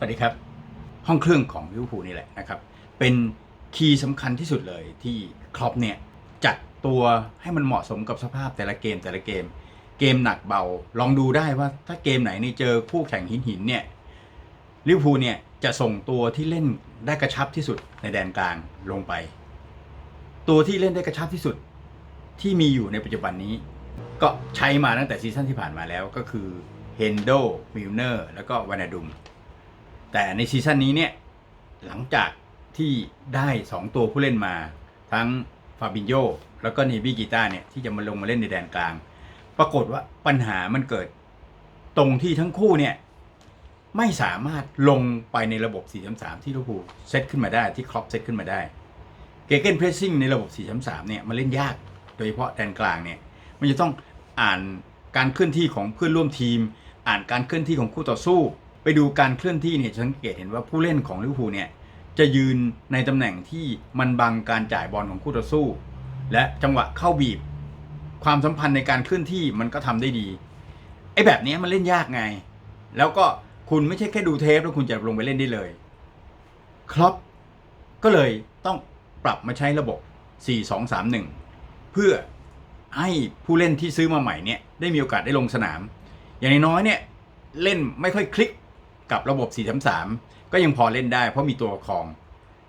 สวัสดีครับ ห้องเครื่องของลิเวอร์พูลนี่แหละนะครับ เป็นคีย์สำคัญที่สุดเลยที่ครอปเนี่ยจัดตัวให้มันเหมาะสมกับสภาพแต่ละเกมแต่ละเกม เกมหนักเบาลองดูได้ว่าถ้าเกมไหนนี่เจอคู่แข่งหินหินเนี่ยลิเวอร์พูลเนี่ยจะส่งตัวที่เล่นได้กระชับที่สุดในแดนกลางลงไป ตัวที่เล่นได้กระชับที่สุดที่มีอยู่ในปัจจุบันนี้ ก็ใช้มาตั้งแต่ซีซั่นที่ผ่านมาแล้วก็คือเฮนโดมิลเนอร์แล้วก็วานาดุม แต่ในซีซั่นนี้เนี่ยหลังจากที่ได้ 2 ตัวผู้เล่นมา ทั้งฟาบินโยแล้วก็เนบี้กีตาเนี่ยที่จะมาลงมาเล่นในแดนกลาง ปรากฏว่าปัญหามันเกิดตรงที่ทั้งคู่เนี่ยไม่สามารถลงไปในระบบ 4-3-3 ที่ลิเวอร์พูเซตขึ้นมาได้ที่ครอปเซตขึ้นมาได้ เกเกนเพรสซิ่งในระบบ 4-3-3 เนี่ยมันเล่นยาก โดยเฉพาะแดนกลางเนี่ยมันจะต้องอ่านการเคลื่อนที่ของเพื่อนร่วมทีม อ่านการเคลื่อนที่ของคู่ต่อสู้ ไปดูการเคลื่อนที่เนี่ยจะสังเกตเห็นว่าผู้เล่นของลิเวอร์พูลเนี่ยจะยืนในตำแหน่งที่มันบังการจ่ายบอลของคู่ต่อสู้ และจังหวะเข้าบีบ ความสัมพันธ์ในการเคลื่อนที่มันก็ทำได้ดีไอ้แบบนี้มันเล่นยากไง แล้วก็คุณไม่ใช่แค่ดูเทปแล้วคุณจะลงไปเล่นได้เลยครอปก็เลยต้องปรับมาใช้ระบบ 4-2-3-1 เพื่อให้ผู้เล่นที่ซื้อมาใหม่เนี่ยได้มีโอกาสได้ลงสนาม อย่างน้อยเนี่ยเล่นไม่ค่อยคลิก กับระบบ 4-3-3 ก็ยังพอเล่นได้เพราะมีตัวคอง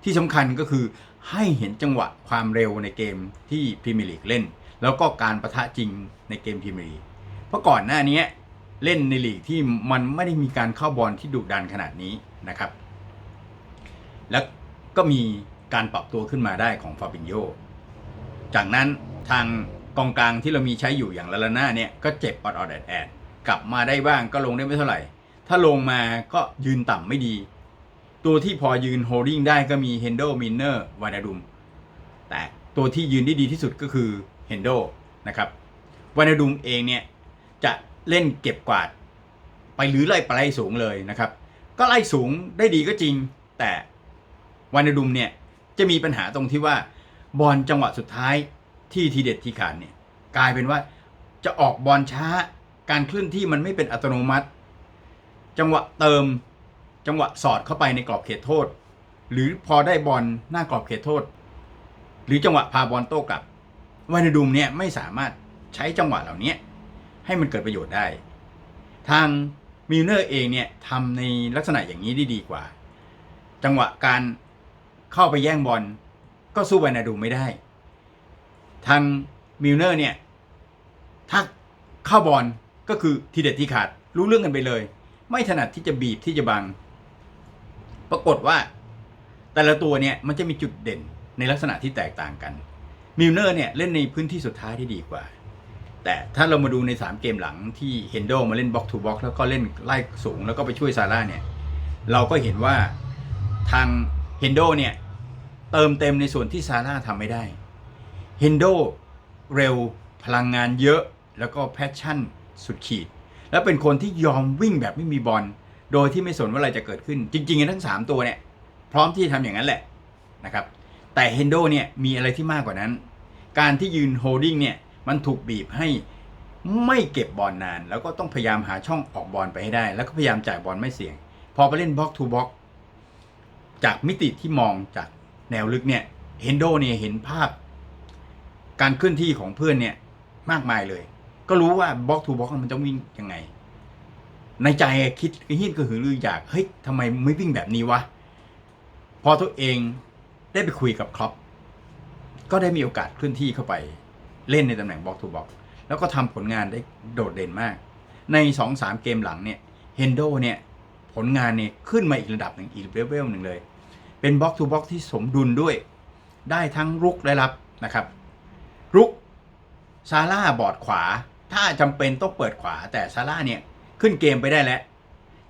ที่สำคัญก็คือให้เห็นจังหวะความเร็วในเกมที่พรีเมียร์ลีกเล่น แล้วก็การประทะจริงในเกมพรีเมียร์ลีกเพราะก่อนหน้านี้เล่นในลีกที่มันไม่ได้มีการเข้าบอลที่ดุดันขนาดนี้นะครับ แล้วก็มีการปรับตัวขึ้นมาได้ของฟาบินโยจากนั้นทางกองกลางที่เรามีใช้อยู่อย่างลาลาน่าเนี่ยก็เจ็บออดแอดแอดกลับมาได้บ้างก็ลงได้ไม่เท่าไหร่ ถ้าลงมาก็ยืนต่ำไม่ดี ตัวที่พอยืนโฮลดิ้งได้ก็มีเฮนโดมินเนอร์วานาดุม แต่ตัวที่ยืนได้ดีที่สุดก็คือเฮนโดนะครับวานาดุมเองเนี่ยจะเล่นเก็บกวาด ไปหรือไล่ไปไล่สูงเลยนะครับ ก็ไล่สูงได้ดีก็จริง แต่วานาดุมเนี่ยจะมีปัญหาตรงที่ว่าบอลจังหวะสุดท้ายที่ทีเด็ดทีขาดเนี่ยกลายเป็นว่าจะออกบอลช้าการเคลื่อนที่มันไม่เป็นอัตโนมัติ จังหวะเติมจังหวะสอดเข้าไปในกรอบเขตโทษ หรือพอได้บอลหน้ากรอบเขตโทษ หรือจังหวะพาบอลโต้กลับวานาดุมเนี่ยไม่สามารถใช้จังหวะเหล่านี้ให้มันเกิดประโยชน์ได้ ทางมิลเนอร์เองเนี่ยทำในลักษณะอย่างนี้ได้ดีกว่า จังหวะการเข้าไปแย่งบอลก็สู้วานาดุมไม่ได้ ทางมิลเนอร์เนี่ยถ้าเข้าบอลก็คือทีเด็ดทีขาดรู้เรื่องกันไปเลย ไม่ถนัดที่จะบีบที่จะบัง ปรากฏว่า แต่ละตัวเนี่ยมันจะมีจุดเด่นในลักษณะที่แตกต่างกันมิลเนอร์เนี่ยเล่นในพื้นที่สุดท้ายที่ดีกว่า แต่ถ้าเรามาดูใน 3 เกมหลังที่เฮนโดมาเล่นบล็อกทูบล็อกแล้วก็เล่นไล่สูงแล้วก็ไปช่วยซาร่าเนี่ยเราก็เห็นว่าทางเฮนโดเนี่ยเติมเต็มในส่วนที่ซาร่าทำไม่ได้เฮนโดเร็วพลังงานเยอะแล้วก็แพชชั่นสุดขีด แล้วเป็นคนที่ยอมวิ่งแบบไม่มีบอลโดยที่ไม่สนว่าอะไรจะเกิดขึ้น จริงๆทั้ง 3 ตัวเนี่ย พร้อมที่จะทำอย่างนั้นแหละนะครับ แต่เฮนโดเนี่ยมีอะไรที่มากกว่านั้น การที่ยืนโฮลดิ้งเนี่ยมันถูกบีบให้ไม่เก็บบอลนาน แล้วก็ต้องพยายามหาช่องออกบอลไปให้ได้ แล้วก็พยายามจ่ายบอลไม่เสี่ยง พอไปเล่นบล็อกทูบล็อกจากมิติที่มองจากแนวลึกเนี่ยเฮนโดเนี่ยเห็นภาพ การเคลื่อนที่ของเพื่อนเนี่ยมากมายเลย ก็รู้ว่าบล็อกทูบล็อกมันจะวิ่งยังไง ในใจคิดกระหิ้นกระหือรืออยากเฮ้ยทำไมไม่วิ่งแบบนี้วะพอตัวเองได้ไปคุยกับครอปก็ได้มีโอกาสเคลื่อนที่เข้าไปเล่นในตำแหน่งบล็อกทูบล็อกแล้วก็ทำผลงานได้โดดเด่นมาก ใน2อสามเกมหลังเนี่ยเฮนโดเนี่ยผลงานเนี่ยขึ้นมาอีกระดับหนึ่งอีกเลเวลหนึ่งเลย เป็นบล็อกทูบล็อกที่สมดุลด้วย ได้ทั้งรุกและรับนะครับ รุกซาร่าบอดขวา ถ้าจำเป็นต้องเปิดขวาแต่ซาร่าเนี่ยขึ้นเกมไปได้แล้ว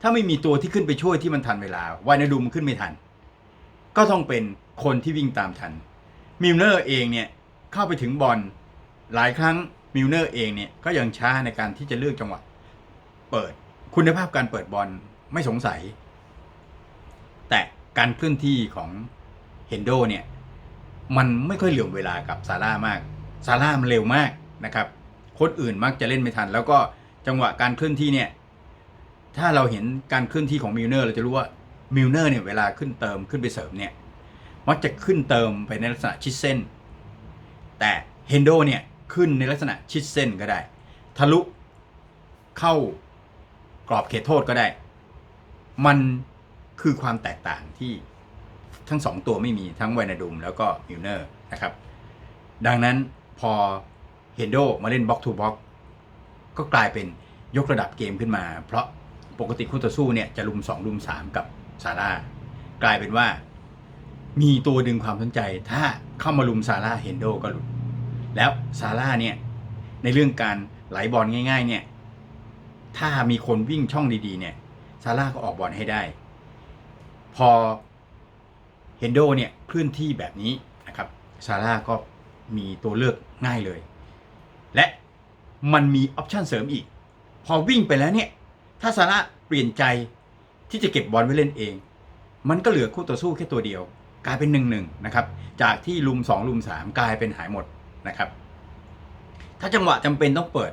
ถ้าไม่มีตัวที่ขึ้นไปช่วยที่มันทันเวลาวายนาดูมันขึ้นไม่ทัน ก็ต้องเป็นคนที่วิ่งตามทันมิลเนอร์เองเนี่ยเข้าไปถึงบอลหลายครั้งมิลเนอร์เองเนี่ยก็ยังช้าในการที่จะเลือกจังหวะเปิดคุณภาพการเปิดบอลไม่สงสัย แต่การเคลื่อนที่ของเฮนโดเนี่ยมันไม่ค่อยเหลื่อมเวลากับซาร่ามากซาร่ามันเร็วมากนะครับ คนอื่นมักจะเล่นไม่ทัน แล้วก็จังหวะการเคลื่อนที่เนี่ย ถ้าเราเห็นการเคลื่อนที่ของมิลเนอร์เราจะรู้ว่ามิลเนอร์เนี่ยเวลาขึ้นเติมขึ้นไปเสริมเนี่ยมักจะขึ้นเติมไปในลักษณะชิดเส้น แต่เฮนโดเนี่ยขึ้นในลักษณะชิดเส้นก็ได้ ทะลุเข้ากรอบเขตโทษก็ได้ มันคือความแตกต่างที่ทั้งสองตัวไม่มีทั้งไวนาดุมแล้วก็มิลเนอร์นะครับ ดังนั้นพอ เฮนโดมาเล่นบล็อกทูบล็อกก็กลายเป็นยกระดับเกมขึ้นมา เพราะปกติคู่ต่อสู้เนี่ยจะลุม2ลุม3 กับซาร่ากลายเป็นว่า มีตัวดึงความสนใจ ถ้าเข้ามาลุมซาร่าเฮนโดก็หลุดแล้วซาร่าเนี่ยในเรื่องการไหลบอลง่าย ๆ เนี่ยถ้ามีคนวิ่งช่องดีๆเนี่ยซาร่าก็ออกบอลให้ได้ พอเฮนโดเนี่ยเคลื่อนที่แบบนี้นะครับซาร่าก็มีตัวเลือกง่ายเลย และมันมีออปชันเสริมอีก พอวิ่งไปแล้วเนี่ย ถ้าซาร่าเปลี่ยนใจที่จะเก็บบอลไว้เล่นเอง มันก็เหลือคู่ต่อสู้แค่ตัวเดียว กลายเป็นหนึ่งหนึ่งนะครับ จากที่ลุมสองลุมสามกลายเป็นหายหมดนะครับ ถ้าจังหวะจำเป็นต้องเปิด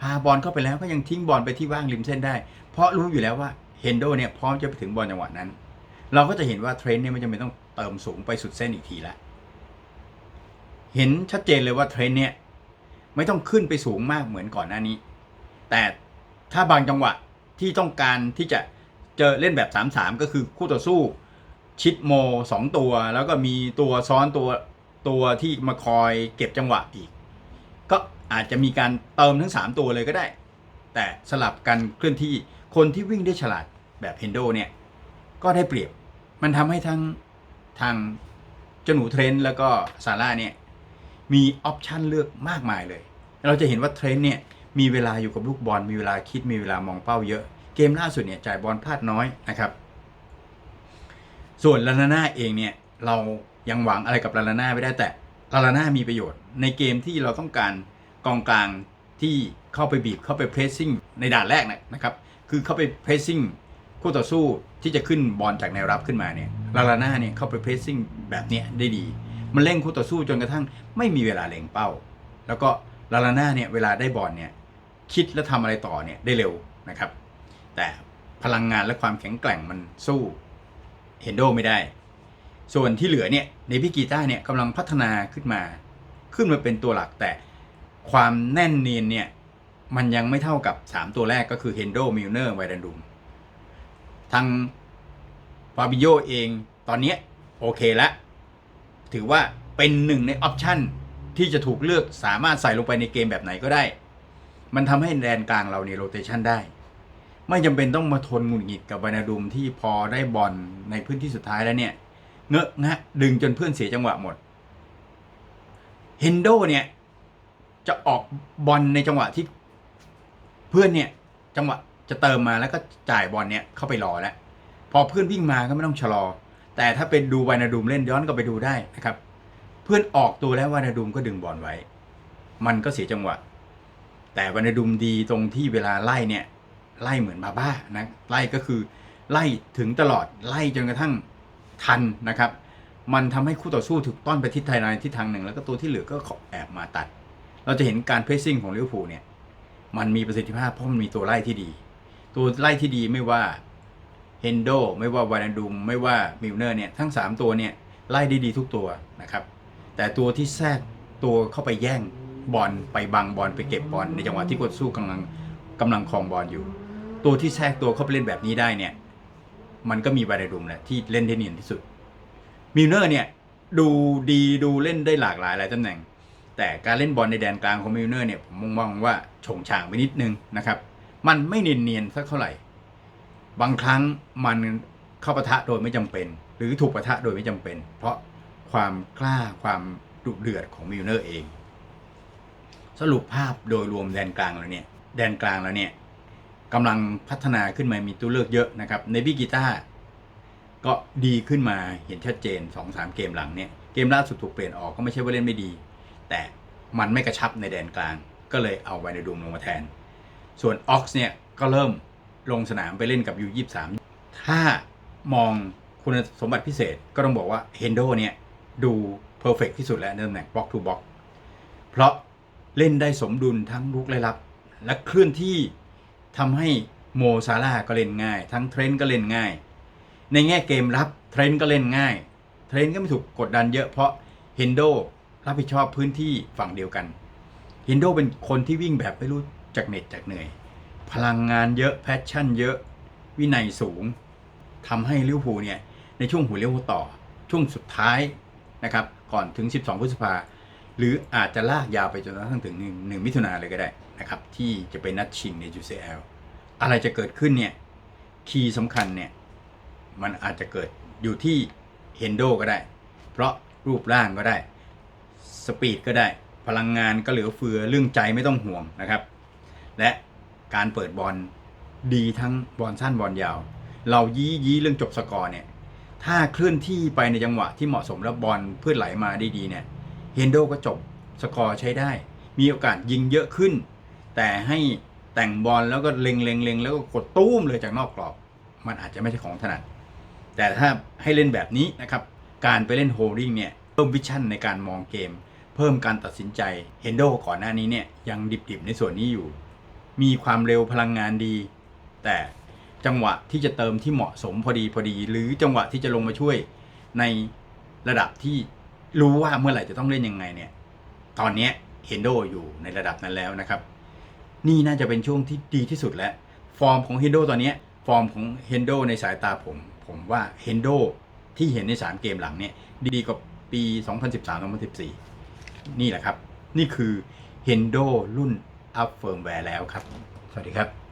พาบอลเข้าไปแล้วก็ยังทิ้งบอลไปที่ว่างริมเส้นได้ เพราะรู้อยู่แล้วว่าเฮนโดเนี่ยพร้อมจะไปถึงบอลจังหวะนั้น เราก็จะเห็นว่าเทรนด์เนี่ยไม่จำเป็นต้องเติมสูงไปสุดเส้นอีกทีละ เห็นชัดเจนเลยว่าเทรนด์เนี่ย ไม่ต้องขึ้นไปสูงมากเหมือนก่อนหน้านี้ แต่ถ้าบางจังหวะที่ต้องการที่จะเจอเล่นแบบ 3-3 ก็คือคู่ต่อสู้ชิดโม 2 ตัว แล้วก็มีตัวซ้อนตัวตัวที่มาคอยเก็บจังหวะอีก ก็อาจจะมีการเติมทั้ง 3 ตัวเลยก็ได้ แต่สลับกันเคลื่อนที่คนที่วิ่งได้ฉลาดแบบเฮนโดเนี่ย ก็ได้เปรียบ มันทำให้ทั้งทางเจ้าหนูเทรนแล้วก็ซาร่าเนี่ย มีออปชันเลือกมากมายเลย เราจะเห็นว่าเทรนด์เนี่ยมีเวลาอยู่กับลูกบอล มีเวลาคิดมีเวลามองเป้าเยอะ เกมล่าสุดเนี่ยจ่ายบอลพลาดน้อยนะครับ ส่วนลานาน่าเองเนี่ยเรายังหวังอะไรกับลานาน่าไม่ได้แต่ลานาน่ามีประโยชน์ ในเกมที่เราต้องการกองกลางที่เข้าไปบีบเข้าไปเพรสซิ่งในด่านแรกนะครับ คือเข้าไปเพรสซิ่งคู่ต่อสู้ที่จะขึ้นบอลจากแนวรับขึ้นมาเนี่ยลาลาน่าเนี่ยเข้าไปเพรสซิ่งแบบเนี้ยได้ดี มันเร่งคู่ต่อสู้จนกระทั่งไม่มีเวลาเล็งเป้า แล้วก็ลาลาน่าเนี่ยเวลาได้บอลเนี่ยคิดและทำอะไรต่อเนี่ยได้เร็วนะครับ แต่พลังงานและความแข็งแกร่งมันสู้เฮนโดไม่ได้ ส่วนที่เหลือเนี่ยในพิกีต้าเนี่ยกำลังพัฒนาขึ้นมา ขึ้นมาเป็นตัวหลักแต่ความแน่นเนียนเนี่ยมันยังไม่เท่ากับ 3 ตัวแรกก็คือเฮนโดมิลเนอร์ไวดันดุมทางฟาบิโยเองตอนนี้โอเคแล้ว ถือว่าเป็นหนึ่งในออปชันที่จะถูกเลือกสามารถใส่ลงไปในเกมแบบไหนก็ได้ มันทำให้แดนกลางเราในโรเตชันได้ ไม่จำเป็นต้องมาทนหงุดหงิดกับไวนาดุมที่พอได้บอลในพื้นที่สุดท้ายแล้วเนี่ย เงอะงะดึงจนเพื่อนเสียจังหวะหมด เฮนโดเนี่ย จะออกบอลในจังหวะที่เพื่อนเนี่ย จังหวะจะเติมมาแล้วก็จ่ายบอลเนี่ยเข้าไปรอแล้ว พอเพื่อนวิ่งมาก็ไม่ต้องชะลอ แต่ถ้าเป็นดูวานาดูมเล่นย้อนก็ไปดูได้นะครับ เพื่อนออกตัวแล้ววานาดูมก็ดึงบอลไว้ มันก็เสียจังหวะ แต่วานาดูมดีตรงที่เวลาไล่เนี่ยไล่เหมือนบาบ้านะไล่ก็คือไล่ถึงตลอดไล่จนกระทั่งทันนะครับ มันทำให้คู่ต่อสู้ถูกต้อนไปทิศทางใดทิศทางหนึ่ง แล้วก็ตัวที่เหลือก็ขอแอบมาตัด เราจะเห็นการเพรสซิ่งของลิเวอร์พูลเนี่ยมันมีประสิทธิภาพเพราะมันมีตัวไล่ที่ดี ตัวไล่ที่ดีไม่ว่า เฮนโดไม่ว่าวานดุมไม่ว่ามิลเนอร์เนี่ยทั้ง 3 ตัวเนี่ยไล่ได้ดีทุกตัวนะครับ แต่ตัวที่แทรกตัวเข้าไปแย่งบอลไปบังบอลไปเก็บบอลในจังหวะที่กดสู้กำลังกำลังครองบอลอยู่ ตัวที่แทรกตัวเข้าไปเล่นแบบนี้ได้เนี่ยมันก็มีวานาดุมแหละที่เล่นได้เนียนที่สุดมิลเนอร์เนี่ยดูดีดูเล่นได้หลากหลายหลายตำแหน่ง แต่การเล่นบอลในแดนกลางของมิลเนอร์เนี่ยผมมองว่าโฉงฉางไปนิดนึงนะครับมันไม่เนียนๆสักเท่าไหร่ บางครั้งมันเข้าปะทะโดยไม่จำเป็น หรือถูกปะทะโดยไม่จำเป็น เพราะความกล้าความดุเดือดของมิลเนอร์เอง สรุปภาพโดยรวมแดนกลางแล้วเนี่ยแดนกลางแล้วเนี่ยกำลังพัฒนาขึ้นมามีตัวเลือกเยอะนะครับในบิกิต้าก็ดีขึ้นมาเห็นชัดเจน 2-3 เกมหลังเนี่ยเกมล่าสุดถูกเปลี่ยนออกก็ไม่ใช่ว่าเล่นไม่ดี แต่มันไม่กระชับในแดนกลาง ก็เลยเอาไวนดูมลงมาแทน ส่วนออกซ์เนี่ยก็เริ่ม ลงสนามไปเล่นกับ U23 ถ้ามองคุณสมบัติพิเศษก็ต้องบอกว่าเฮนโดเนี่ย ดูเพอร์เฟกที่สุดแล้วในตำแหน่งบล็อกทูบล็อกเพราะเล่นได้สมดุลทั้งลุกและรับ และเคลื่อนที่ทำให้โมซาร่าก็เล่นง่าย ทั้งเทรนต์ก็เล่นง่าย ในแง่เกมรับเทรนด์ก็เล่นง่าย เทรนด์ก็ไม่ถูกกดดันเยอะเพราะเฮนโดรับผิดชอบพื้นที่ฝั่งเดียวกันเฮนโดเป็นคนที่วิ่งแบบไม่รู้จากเหน็ดจากเหนื่อย พลังงานเยอะแพชชั่นเยอะ วินัยสูงทำให้ลิเวอร์พูลเนี่ยในช่วงหัวเลี้ยวหัวต่อ ช่วงสุดท้ายนะครับก่อนถึง 12 พฤษภาหรืออาจจะลากยาวไปจนกระทั่งถึง 1 1 มิถุนาเลยก็ได้นะครับที่จะเป็นนัดชิงใน UCL อะไรจะเกิดขึ้นเนี่ยคีย์สำคัญเนี่ยมันอาจจะเกิดอยู่ที่เฮนโดก็ได้ เพราะรูปร่างก็ได้ สปีดก็ได้ พลังงานก็เหลือเฟือเรื่องใจไม่ต้องห่วงนะครับ และ การเปิดบอลดีทั้งบอลสั้นบอลยาว เรายี้ยี้เรื่องจบสกอร์เนี่ย ถ้าเคลื่อนที่ไปในจังหวะที่เหมาะสมแล้วบอลเพื่อไหลมาได้ดีเนี่ยเฮนโดก็จบสกอร์ใช้ได้ มีโอกาสยิงเยอะขึ้น แต่ให้แต่งบอลแล้วก็เล็งเล็งเล็งแล้วก็กดตุ้มเลยจากนอกกรอบ มันอาจจะไม่ใช่ของถนัด แต่ถ้าให้เล่นแบบนี้นะครับ การไปเล่นโฮลดิ้งเนี่ยเพิ่มวิชั่นในการมองเกม เพิ่มการตัดสินใจเฮนโดก่อนหน้านี้เนี่ยยังดิบๆในส่วนนี้อยู่ มีความเร็วพลังงานดี แต่จังหวะที่จะเติมที่เหมาะสมพอดีพอดี หรือจังหวะที่จะลงมาช่วยในระดับที่รู้ว่าเมื่อไหร่จะต้องเล่นยังไงเนี่ย ตอนนี้เฮนโดอยู่ในระดับนั้นแล้วนะครับ นี่น่าจะเป็นช่วงที่ดีที่สุดแล้ว ฟอร์มของเฮนโดตอนนี้ฟอร์มของเฮนโดในสายตาผม ผมว่าเฮนโดที่เห็นใน 3 เกมหลังเนี่ย ดีกว่าปี 2013-2014 นี่แหละครับ นี่คือเฮนโดรุ่น อัพเฟิร์มแวร์แล้วครับ สวัสดีครับ